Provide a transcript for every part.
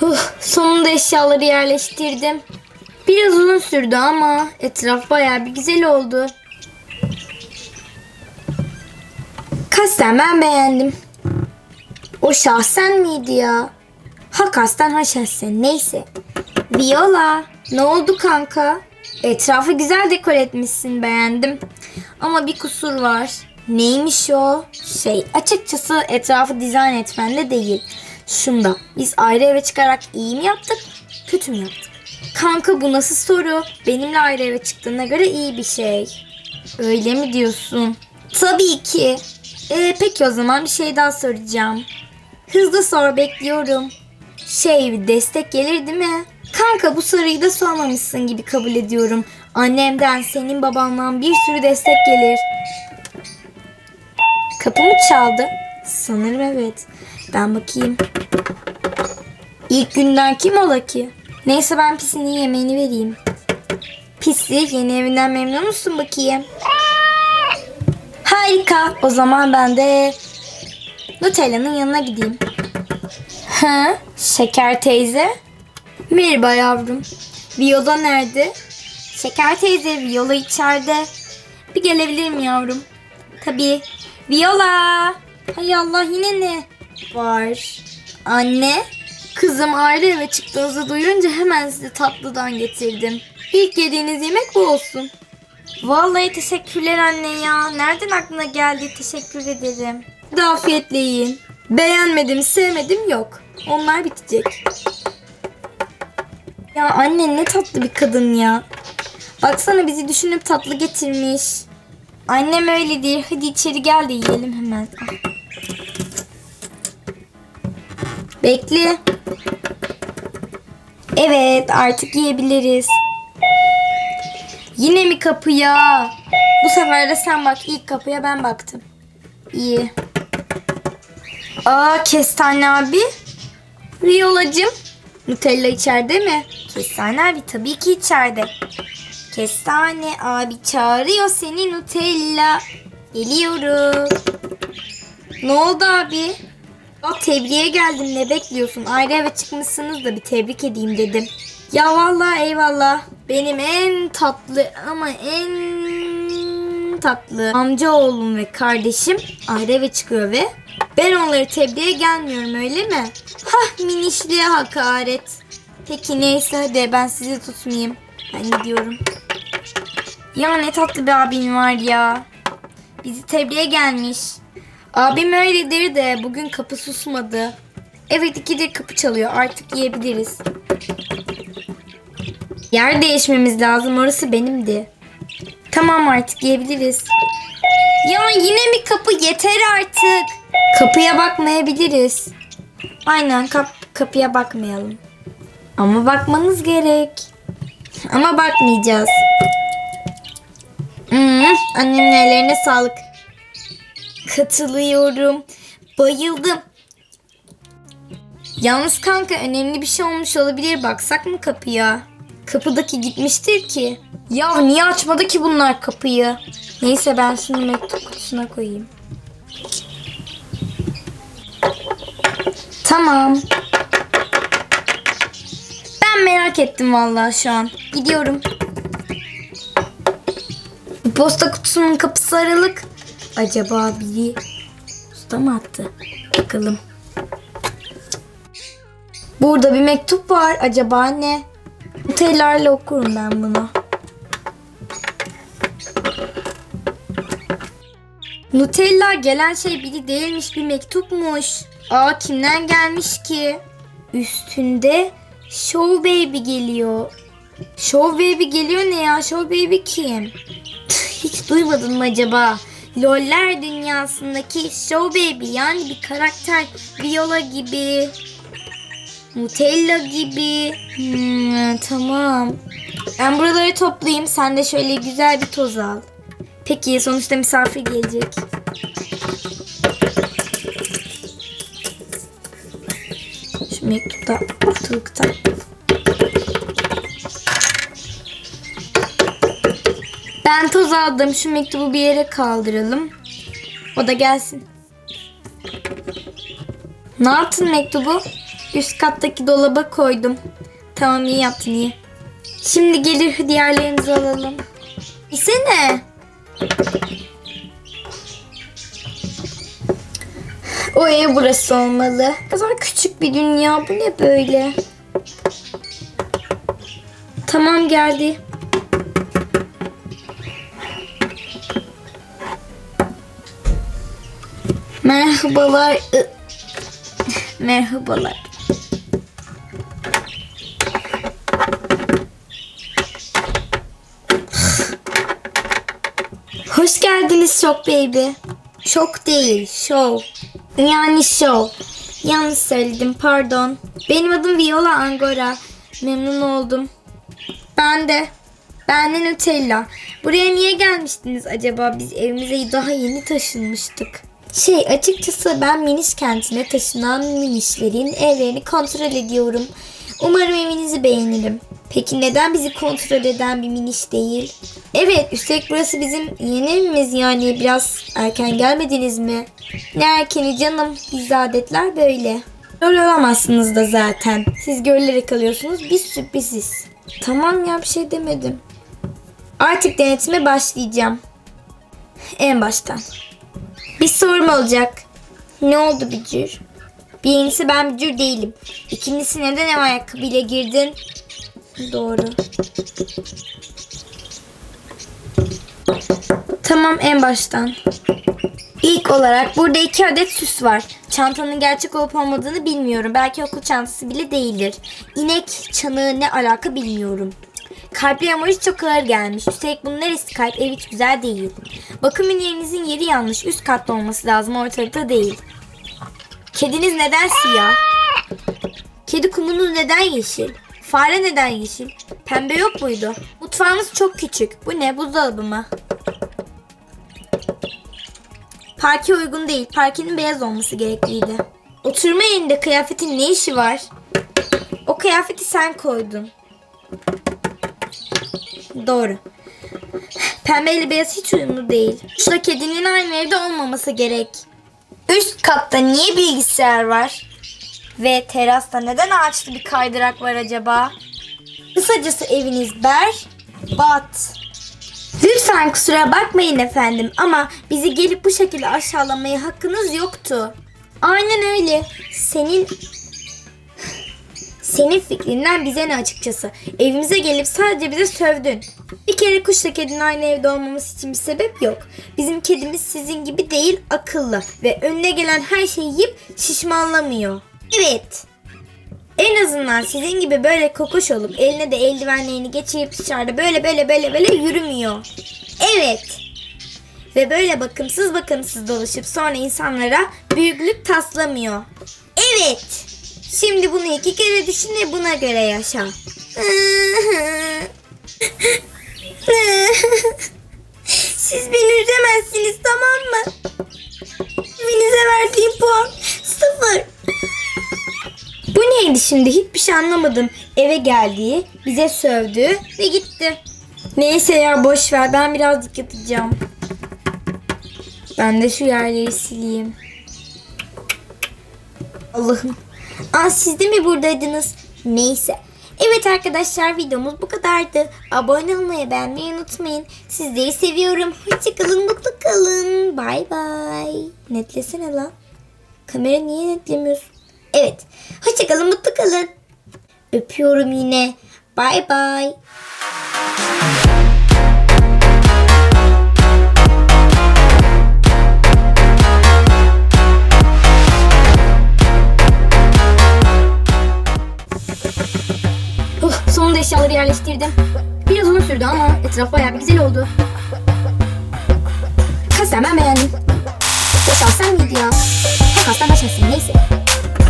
Huh, sonunda eşyaları yerleştirdim. Biraz uzun sürdü ama etraf bayağı bir güzel oldu. Kasten ben beğendim. O şahsen miydi ya? Ha kasten ha şahsen neyse. Viola ne oldu kanka? Etrafı güzel dekor etmişsin beğendim. Ama bir kusur var. Neymiş o? Şey açıkçası etrafı dizayn etmende değil. Şunda biz ayrı eve çıkarak iyi mi yaptık kötü mü yaptık? Kanka bu nasıl soru? Benimle ayrı eve çıktığına göre iyi bir şey. Öyle mi diyorsun? Tabii ki. Ee, peki o zaman bir şey daha soracağım. Hızlı sor bekliyorum. Şey destek gelir değil mi? Kanka bu soruyu da sormamışsın gibi kabul ediyorum. Annemden senin babandan bir sürü destek gelir. Kapı mı çaldı? Sanırım evet. Ben bakayım. İlk günden kim ola ki? Neyse ben Pisi'nin yemeğini vereyim. Pisi yeni evinden memnun musun bakayım? Harika. O zaman ben de Nutella'nın yanına gideyim. Ha, Şeker teyze. Merhaba yavrum. Viola nerede? Şeker teyze Viola içeride. Bir gelebilir mi yavrum? Tabii. Viola. Hay Allah yine ne var? Anne. Kızım aile eve çıktığınızı duyunca hemen size tatlıdan getirdim. İlk yediğiniz yemek bu olsun. Vallahi teşekkürler anne ya. Nereden aklına geldi? Teşekkür ederim. De afiyetle yiyin. Beğenmedim, sevmedim yok. Onlar bitecek. Ya anne ne tatlı bir kadın ya. Baksana bizi düşünüp tatlı getirmiş. Annem öyle değil. Hadi içeri gel de yiyelim hemen. Bekle. Evet artık yiyebiliriz. Yine mi kapıya? Bu sefer de sen bak ilk kapıya ben baktım. İyi. Aa Kestane abi. Riolacım. Nutella içeride mi? Kestane abi tabii ki içeride. Kestane abi çağırıyor seni Nutella. Geliyorum. Ne oldu abi? Bak tebriğe geldim ne bekliyorsun? Ayrı eve çıkmışsınız da bir tebrik edeyim dedim. Ya vallahi eyvallah. Benim en tatlı ama en tatlı amca oğlum ve kardeşim ayrı eve çıkıyor ve ben onları tebriğe gelmiyorum öyle mi? Hah minişliğe hakaret. Peki neyse hadi ben sizi tutmayayım. Ben gidiyorum. Ya ne tatlı bir abim var ya. Bizi tebriğe gelmiş. Abim öyledir de bugün kapı susmadı. Evet ikidir kapı çalıyor artık yiyebiliriz. Yer değişmemiz lazım orası benimdi. Tamam artık yiyebiliriz. Ya yine mi kapı yeter artık. Kapıya bakmayabiliriz. Aynen kap kapıya bakmayalım. Ama bakmanız gerek. Ama bakmayacağız. Annemin ellerine sağlık. Katılıyorum. Bayıldım. Yalnız kanka önemli bir şey olmuş olabilir. Baksak mı kapıya? Kapıdaki gitmiştir ki. Ya niye açmadı ki bunlar kapıyı? Neyse ben şunu mektup kutusuna koyayım. Tamam. Ben merak ettim vallahi şu an. Gidiyorum. Posta kutusunun kapısı aralık. Acaba biri usta mı attı? Bakalım. Burada bir mektup var. Acaba ne? Nutellarla okurum ben bunu. Nutella gelen şey biri değilmiş bir mektupmuş. Aa kimden gelmiş ki? Üstünde Show Baby geliyor. Show Baby geliyor ne ya? Show Baby kim? Hiç duymadın mı acaba? Loller dünyasındaki Show Baby yani bir karakter Viola gibi. Nutella gibi. Hmm, tamam. Ben buraları toplayayım. Sen de şöyle güzel bir toz al. Peki sonuçta misafir gelecek. Şu mektupta ortalıkta. Ben toz aldım. Şu mektubu bir yere kaldıralım. O da gelsin. Ne yaptın mektubu? Üst kattaki dolaba koydum. Tamam iyi yaptın iyi. Şimdi gelir diğerlerimizi alalım. İsene. O ev burası olmalı. Ne kadar küçük bir dünya. Bu ne böyle? Tamam geldi. Merhabalar. Merhabalar. Hoş geldiniz Şok Baby. Şok değil, show. Yani show. Yanlış söyledim, pardon. Benim adım Viola Angora. Memnun oldum. Ben de. Ben de Nutella. Buraya niye gelmiştiniz acaba? Biz evimize daha yeni taşınmıştık. Şey açıkçası ben Miniş kentine taşınan minişlerin evlerini kontrol ediyorum. Umarım evinizi beğenirim. Peki neden bizi kontrol eden bir miniş değil? Evet üstelik burası bizim yeni evimiz yani biraz erken gelmediniz mi? Ne erkeni canım biz adetler böyle. Öyle olamazsınız da zaten. Siz görülerek kalıyorsunuz biz sürpriziz. Tamam ya bir şey demedim. Artık denetime başlayacağım. En baştan. Bir sorum olacak. Ne oldu Bücür? Birincisi ben Bücür değilim. İkincisi neden ev ayakkabıyla girdin? Doğru. Tamam en baştan. İlk olarak burada iki adet süs var. Çantanın gerçek olup olmadığını bilmiyorum. Belki okul çantası bile değildir. İnek çanığı ne alaka bilmiyorum. Kalpli emoji çok ağır gelmiş. Üstelik bunun neresi kalp? Ev hiç güzel değil. Bakım ünlerinizin yeri yanlış. Üst katta olması lazım. Ortalıkta değil. Kediniz neden siyah? Kedi kumunuz neden yeşil? Fare neden yeşil? Pembe yok muydu? Mutfağınız çok küçük. Bu ne? Buzdolabı mı? Parke uygun değil. Parkenin beyaz olması gerekliydi. Oturma yerinde kıyafetin ne işi var? O kıyafeti sen koydun. Doğru. Pembe ile beyaz hiç uyumlu değil. Şurada kedinin aynı evde olmaması gerek. Üst katta niye bilgisayar var? Ve terasta neden ağaçlı bir kaydırak var acaba? Kısacası eviniz ber, bat. Lütfen kusura bakmayın efendim ama bizi gelip bu şekilde aşağılamaya hakkınız yoktu. Aynen öyle. Senin senin fikrinden bize ne açıkçası. Evimize gelip sadece bize sövdün. Bir kere kuşla kedinin aynı evde olmaması için bir sebep yok. Bizim kedimiz sizin gibi değil akıllı ve önüne gelen her şeyi yiyip şişmanlamıyor. Evet. En azından sizin gibi böyle kokoş olup eline de eldivenlerini geçirip dışarıda böyle böyle böyle böyle yürümüyor. Evet. Ve böyle bakımsız bakımsız dolaşıp sonra insanlara büyüklük taslamıyor. Evet. Şimdi bunu iki kere düşün ve buna göre yaşa. Siz beni üzemezsiniz tamam mı? Evinize verdiğim puan sıfır. Bu neydi şimdi? Hiçbir şey anlamadım. Eve geldi, bize sövdü ve gitti. Neyse ya boş ver. Ben birazcık yatacağım. Ben de şu yerleri sileyim. Allah'ım. Aa siz de mi buradaydınız? Neyse. Evet arkadaşlar videomuz bu kadardı. Abone olmayı beğenmeyi unutmayın. Sizleri seviyorum. Hoşçakalın mutlu kalın. Bay bay. Netlesene lan. Kamera niye netlemiyorsun? Evet. Hoşçakalın mutlu kalın. Öpüyorum yine. Bay bay. Sonunda eşyaları yerleştirdim. Biraz uzun sürdü ama etraf bayağı bir güzel oldu. Kastem ben beğendim. Boşalsam mıydı ya? Ha kastem başlasın neyse.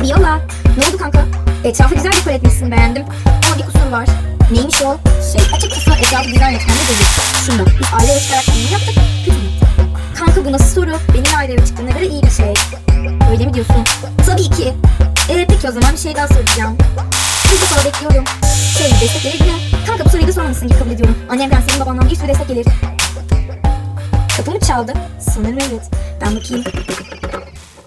Viola. Ne oldu kanka? Etrafı güzel dekor etmişsin beğendim. Ama bir kusur var. Neymiş o? Şey açıkçası etrafı güzel etmem de değil. Şunda biz aile çıkarak iyi yaptık. Kötü mü? Kanka bu nasıl soru? Benim aile eve çıktığına göre iyi bir şey. Öyle mi diyorsun? Tabii ki. Ee, peki o zaman bir şey daha soracağım. Soru bekliyorum. Şey destek gelir mi? Kanka bu soruyu da sormamışsın kabul ediyorum. Annemden senin babandan bir sürü destek gelir. Kapı mı çaldı? Sanırım evet. Ben bakayım.